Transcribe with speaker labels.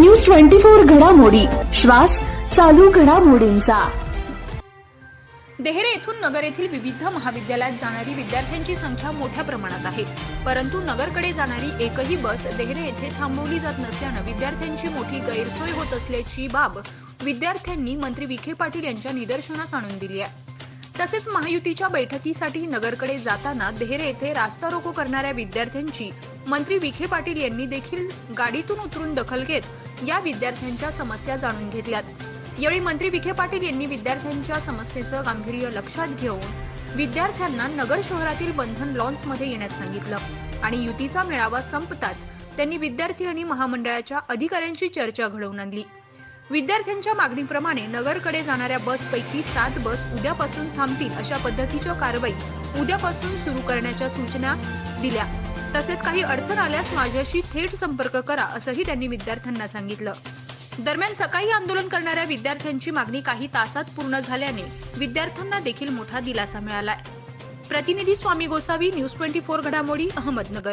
Speaker 1: News twenty four घडामोडी. श्वास चालू घडामोडींचा.
Speaker 2: देहरे येथून नगर येथील विविध महाविद्यालयात जाणारी विद्यार्थ्यांची संख्या मोठ्या प्रमाणात आहे. परंतु नगरकडे जाणारी एकही बस देहरे येथे थांबवली जात नसल्यानं विद्यार्थ्यांची मोठी गैरसोय होत असल्याची बाब विद्यार्थ्यांनी मंत्री विखे पाटील यांच्या निदर्शनास आणून दिली आहे. तसेच महायुतीच्या बैठकीसाठी नगरकडे जाताना देहरे येथे रास्ता रोको करणाऱ्या विद्यार्थ्यांची मंत्री विखे पाटील यांनी देखील गाडीतून उतरून दखल घेत या विद्यार्थ्यांच्या समस्या जाणून घेतल्यात. यावेळी मंत्री विखे पाटील यांनी विद्यार्थ्यांच्या समस्येचं गांभीर्य लक्षात घेऊन विद्यार्थ्यांना नगर शहरातील बंधन लॉन्समध्ये येण्यास सांगितलं आणि युतीचा मेळावा संपताच त्यांनी विद्यार्थी आणि महामंडळाच्या अधिकाऱ्यांशी चर्चा घडवून आणली. विद्यार्थ्यांच्या मागणीप्रमाणे नगरकडे जाणाऱ्या बसपैकी सात बस उद्यापासून थांबतील अशा पद्धतीच्या कारवाई उद्यापासून सुरू करण्याच्या सूचना दिल्या. तसेच काही अडचण आल्यास माझ्याशी थेट संपर्क करा असंही त्यांनी विद्यार्थ्यांना सांगितलं. दरम्यान सकाळी आंदोलन करणाऱ्या विद्यार्थ्यांची मागणी काही तासात पूर्ण झाल्याने विद्यार्थ्यांना देखील मोठा दिलासा मिळालाय. प्रतिनिधी Swami Gosavi news twenty four घडामोडी अहमदनगर.